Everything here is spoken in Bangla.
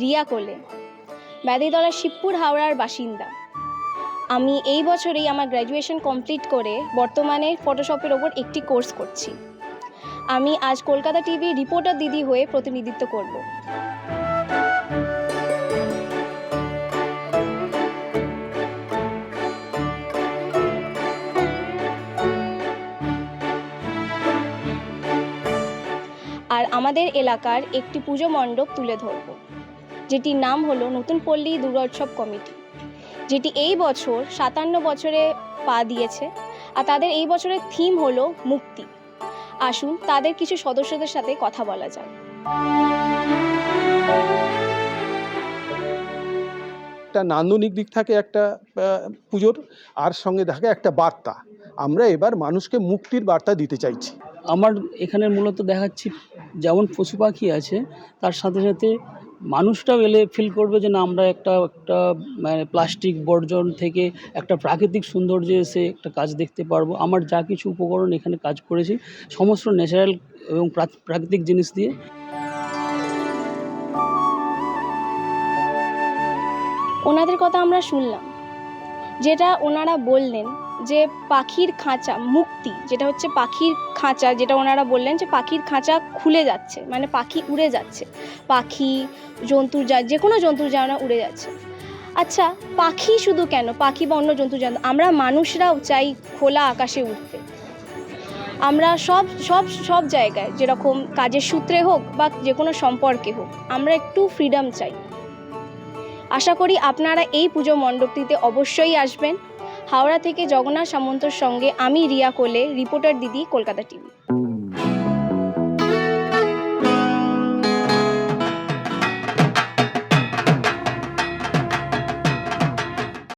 রিয়া কোলে ব্যাদিতলা শিবপুর হাওড়ার বাসিন্দা। আমি এই বছরেই আমার গ্র্যাজুয়েশন কমপ্লিট করে বর্তমানে ফটোশপের ওপর একটি কোর্স করছি। আমি আজ কলকাতা টিভি রিপোর্টার দিদি হয়ে প্রতিনিধিত্ব করব। আর আমাদের এলাকার একটি পুজো মণ্ডপ তুলে ধরব। যেটির নাম হলো নতুন পল্লী দুর্গোৎসব কমিটি যেটি এই বছর সাতান্ন বছরে পা দিয়েছে আর তাদের এই বছরের থিম হলো মুক্তি। আসুন তাদের কিছু সদস্যদের সাথে কথা বলা যাক। একটা নান্দনিক দিক থাকে একটা পুজোর আর সঙ্গে থাকে একটা বার্তা। আমরা এবার মানুষকে মুক্তির বার্তা দিতে চাইছি। আমার এখানে মূলত দেখাচ্ছি যেমন পশু পাখি আছে তার সাথে সাথে মানুষটাও এলে ফিল করবে যে না, আমরা একটা একটা মানে প্লাস্টিক বর্জন থেকে একটা প্রাকৃতিক সৌন্দর্যে এসে একটা কাজ দেখতে পারব। আমার যা কিছু উপকরণ এখানে কাজ করেছি, সমস্ত ন্যাচারাল এবং প্রা- প্রাকৃতিক জিনিস দিয়ে। ওনাদের কথা আমরা শুনলাম। যেটা ওনারা বললেন যে পাখির খাঁচা, মুক্তি, যেটা হচ্ছে পাখির খাঁচা, যেটা ওনারা বললেন যে পাখির খাঁচা খুলে যাচ্ছে মানে পাখি উড়ে যাচ্ছে। পাখি, জন্তুর যা, যে কোনো জন্তুর যারা উড়ে যাচ্ছে। আচ্ছা পাখি শুধু কেন? পাখি বা অন্য জন্তু জান, আমরা মানুষরাও চাই খোলা আকাশে উঠতে আমরা সব সব সব জায়গায়, যেরকম কাজের সূত্রে হোক বা যে কোনো সম্পর্কে হোক, আমরা একটু ফ্রিডম চাই। আশা করি আপনারা এই পুজো মণ্ডপটিতে অবশ্যই আসবেন। হাওড়া থেকে জগন্নাথ সামন্তর সঙ্গে আমি রিয়া কোলে, রিপোর্টার দিদি, কলকাতা টিভি।